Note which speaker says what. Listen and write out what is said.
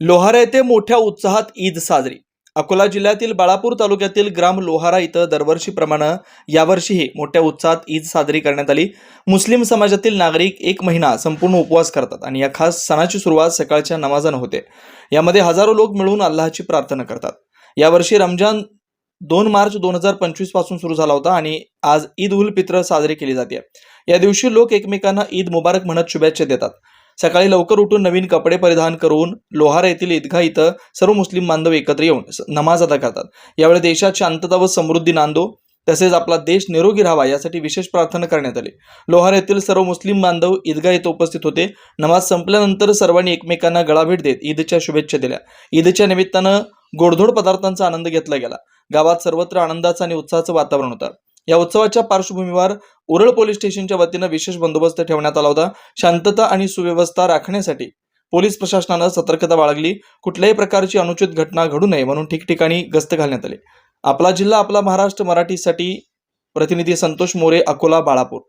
Speaker 1: लोहारा येथे मोठ्या उत्साहात ईद साजरी. अकोला जिल्ह्यातील बाळापूर तालुक्यातील ग्राम लोहारा इथं दरवर्षीप्रमाणे यावर्षीही मोठ्या उत्साहात ईद साजरी करण्यात आली. मुस्लिम समाजातील नागरिक एक महिना संपूर्ण उपवास करतात आणि या खास सणाची सुरुवात सकाळच्या नमाजानं होते. यामध्ये हजारो लोक मिळून अल्लाची प्रार्थना करतात. यावर्षी रमजान दोन मार्च दोन हजार पंचवीसपासून सुरू झाला होता आणि आज ईद उल फित्र साजरी केली जाते. या दिवशी लोक एकमेकांना ईद मुबारक म्हणत शुभेच्छा देतात. सकाळी लवकर उठून नवीन कपडे परिधान करून लोहारा येथील ईदगाह इथं सर्व मुस्लिम बांधव एकत्र येऊन नमाज अदा करतात. यावेळी देशात शांतता व समृद्धी नांदो तसेच आपला देश निरोगी राहावा यासाठी विशेष प्रार्थना करण्यात आली. लोहारा येथील सर्व मुस्लिम बांधव ईदगाह इथं उपस्थित होते. नमाज संपल्यानंतर सर्वांनी एकमेकांना गळाभेट देत ईदच्या शुभेच्छा दिल्या. ईदच्या निमित्तानं गोडधोड पदार्थांचा आनंद घेतला गेला. गावात सर्वत्र आनंदाचं आणि उत्साहाचं वातावरण होतं. या उत्सवाच्या पार्श्वभूमीवर उरळ पोलीस स्टेशनच्या वतीनं विशेष बंदोबस्त ठेवण्यात आला होता. शांतता आणि सुव्यवस्था राखण्यासाठी पोलीस प्रशासनानं सतर्कता बाळगली. कुठल्याही प्रकारची अनुचित घटना घडू नये म्हणून ठिकठिकाणी गस्त घालण्यात आली. आपला जिल्हा आपला महाराष्ट्र मराठीसाठी प्रतिनिधी संतोष मोरे अकोला बाळापूर.